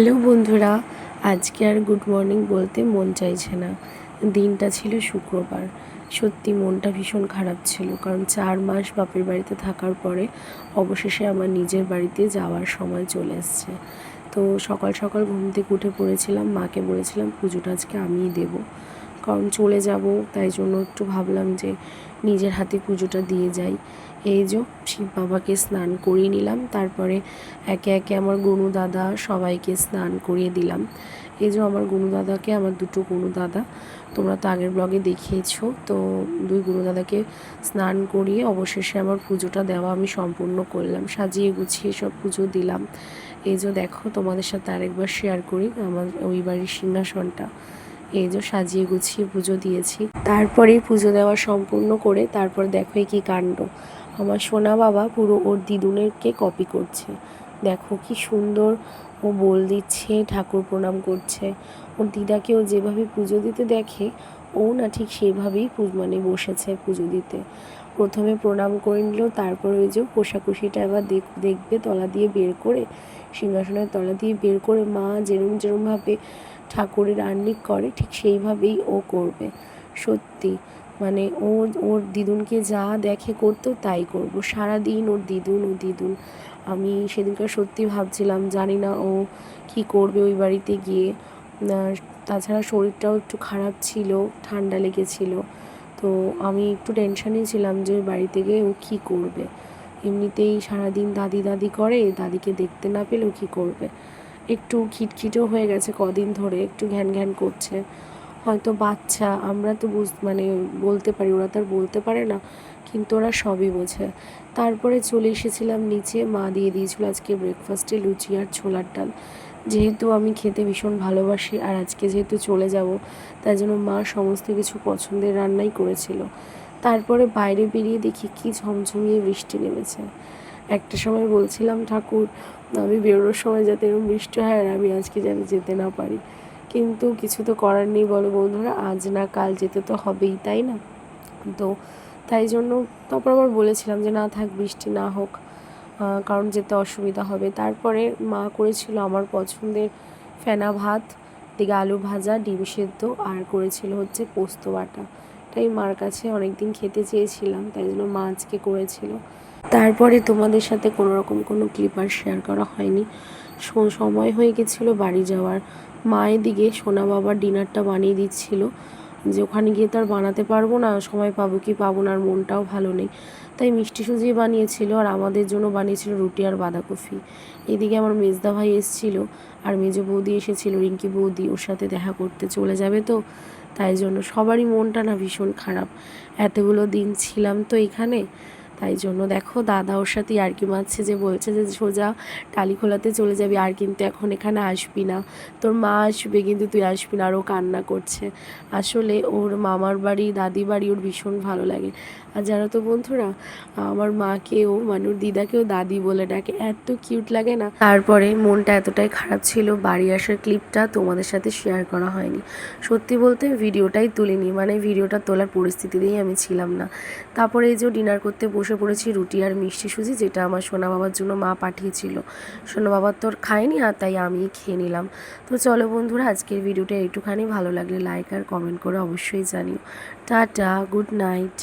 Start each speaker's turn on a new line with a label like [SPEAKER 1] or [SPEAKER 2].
[SPEAKER 1] Hello বন্ধুরা, আজকে আর good morning বলতে মন চাইছে না। দিনটা ছিল শুক্রবার। সত্যি মনটা ভীষণ খারাপ ছিল, কারণ চার মাস বাপের বাড়িতে থাকার পরে অবশেষে আমার নিজের বাড়িতে যাওয়ার সময় চলে এসছে। তো সকাল সকাল ঘুম থেকে উঠে পড়েছিলাম, মাকে বলেছিলাম, পুজোটা আজকে আমিই দেবো। কারণ চলে যাব, তাই জন্য একটু ভাবলাম যে নিজের হাতে পুজোটা দিয়ে যাই। এই যে শিব বাবাকে স্নান করিয়ে নিলাম, তারপরে একে একে আমার গনু দাদা সবাইকে স্নান করিয়ে দিলাম। এই যে আমার গনু দাদাকে, আমার দুটো গনু দাদা, তোমরা তো আগের ব্লগে দেখিয়েছো, তো দুই গুরু দাদাকে স্নান করিয়ে অবশেষে আমার পুজোটা দেওয়া আমি সম্পূর্ণ করলাম, সাজিয়ে গুছিয়ে সব পুজো দিলাম। এই যে দেখো, তোমাদের সাথে আরেকবার শেয়ার করি, আমার ওই বাড়ির সিংহাসনটা। এই যে সাজিয়ে গুছিয়ে পুজো দিয়েছি। তারপরে পুজো দেওয়া সম্পূর্ণ করে তারপর দেখো কি কাণ্ড। আমার সোনা বাবা পুরো ওর দিদুনেরকে কপি করছে। দেখো কি সুন্দর ও বল দিচ্ছে, ঠাকুর প্রণাম করছে। ওর দিদাকেও যেভাবে পুজো দিতে দেখে, ও না ঠিক সেভাবেই মানে বসেছে পুজো দিতে। প্রথমে প্রণাম করে নিল, তারপর ওই যে কোষাকুষিটা এবার দেখ, দেখবে, তলা দিয়ে বের করে, সিংহাসনের তলা দিয়ে বের করে মা যেরম যেরমভাবে ঠাকুরের আর্নিক করে, ঠিক সেইভাবেই ও করবে। সত্যি মানে ও ওর দিদুনকে যা দেখে করতো তাই করব। সারা দিন ওর দিদুন ও দিদুন। আমি সেদিনকার সত্যি ভাবছিলাম, জানি না ও কি করবে ওই বাড়িতে গিয়ে। তাছাড়া শরীরটাও একটু খারাপ ছিল, ঠান্ডা লেগেছিল। তো আমি একটু টেনশানে ছিলাম যে ওই বাড়িতে গিয়ে ও কী করবে। এমনিতেই সারাদিন দাদি দাদি করে, দাদিকে দেখতে না পেলেও কী করবে? একটু খিটখিটেও হয়ে গেছে কদিন ধরে, একটু ঘ্যান ঘ্যান করছে। হয়তো বাচ্চা, আমরা তো বুঝ মানে বলতে পারি, ওরা তো আর বলতে পারে না, কিন্তু ওরা সবই বোঝে। তারপরে চলে এসেছিলাম নিচে, মা দিয়ে দিয়েছিল আজকে ব্রেকফাস্টে লুচি আর ছোলার ডাল। যেহেতু আমি খেতে ভীষণ ভালোবাসি আর আজকে যেহেতু চলে যাব, তাই জন্য মা সমস্ত কিছু পছন্দের রান্নাই করেছিল। তারপরে বাইরে বেরিয়ে দেখি কি ঝমঝমিয়ে বৃষ্টি নেমেছে। একটা সময় বলছিলাম, ঠাকুর, আমি বেরোনোর সময় যাতে এরকম বৃষ্টি হয় আর আমি আজকে যেন যেতে না পারি। কিন্তু কিছু তো করার নেই বলো বন্ধুরা, আজ না কাল যেতে তো হবেই, তাই না? তো তাই জন্য তারপর আবার বলেছিলাম যে না থাক, বৃষ্টি না হোক কারণ যেতে অসুবিধা হবে। তারপরে মা করেছিল আমার পছন্দের ফেনা ভাত দিকে আলু ভাজা, ডিম সেদ্ধ আর করেছিল হচ্ছে পোস্ত বাটা। তাই মার কাছে অনেক দিন খেতে চেয়েছিলাম, তাই জন্য মা আজকে করেছিল। তারপরে তোমাদের সাথে কোনো রকম কোনো ক্লিপ আর শেয়ার করা হয়নি। সময় হয়ে গেছিল বাড়ি যাওয়ার। মায়ের দিকে সোনা বাবার ডিনারটা বানিয়ে দিচ্ছিল যে ওখানে গিয়ে তো আর বানাতে পারব না, সময় পাবো কি পাবো না আর মনটাও ভালো নেই। তাই মিষ্টি সুজি বানিয়েছিল আর আমাদের জন্য বানিয়েছিল রুটি আর বাঁধাকপি। এদিকে আমার মেজদা ভাই এসেছিল আর মেজো বৌদি এসেছিল, রিঙ্কি বৌদি ওর সাথে দেখা করতে চলে যাবে তো। তাই জন্য সবারই মনটা না ভীষণ খারাপ। এতগুলো দিন ছিলাম তো এখানে। তাই জন্য দেখো দাদা ওর সাথে আর কি মারছে যে বলছে যে সোজা টালিখোলাতে চলে যাবি, আর কিন্তু এখন এখানে আসবি না। তোর মা আসবে কিন্তু তুই আসবি না আরও কান্না করছে। আসলে ওর মামার বাড়ি দাদি বাড়ি ওর ভীষণ ভালো লাগে। আর জানো তো বন্ধুরা, আমার মাকেও মানে ওর দিদাকেও দাদি বলে ডাকে। এত কিউট লাগে না। তারপরে মনটা এতটাই খারাপ ছিল, বাড়ি আসার ক্লিপটা তোমাদের সাথে শেয়ার করা হয়নি। সত্যি বলতে ভিডিওটাই তুলিনি মানে ভিডিওটা তোলার পরিস্থিতিতেই আমি ছিলাম না। তারপরে এই যে ডিনার করতে বসে পড়েছি রুটি আর মিষ্টি সুজি, যেটা আমার সোনা বাবার জন্য মা পাঠিয়েছিল। সোনা বাবার তো আর খায়নি আর তাই আমি খেয়ে নিলাম। তো চলো বন্ধুরা, আজকের ভিডিওটা একটুখানি ভালো লাগলে লাইক আর কমেন্ট করে অবশ্যই জানিও। Tata good night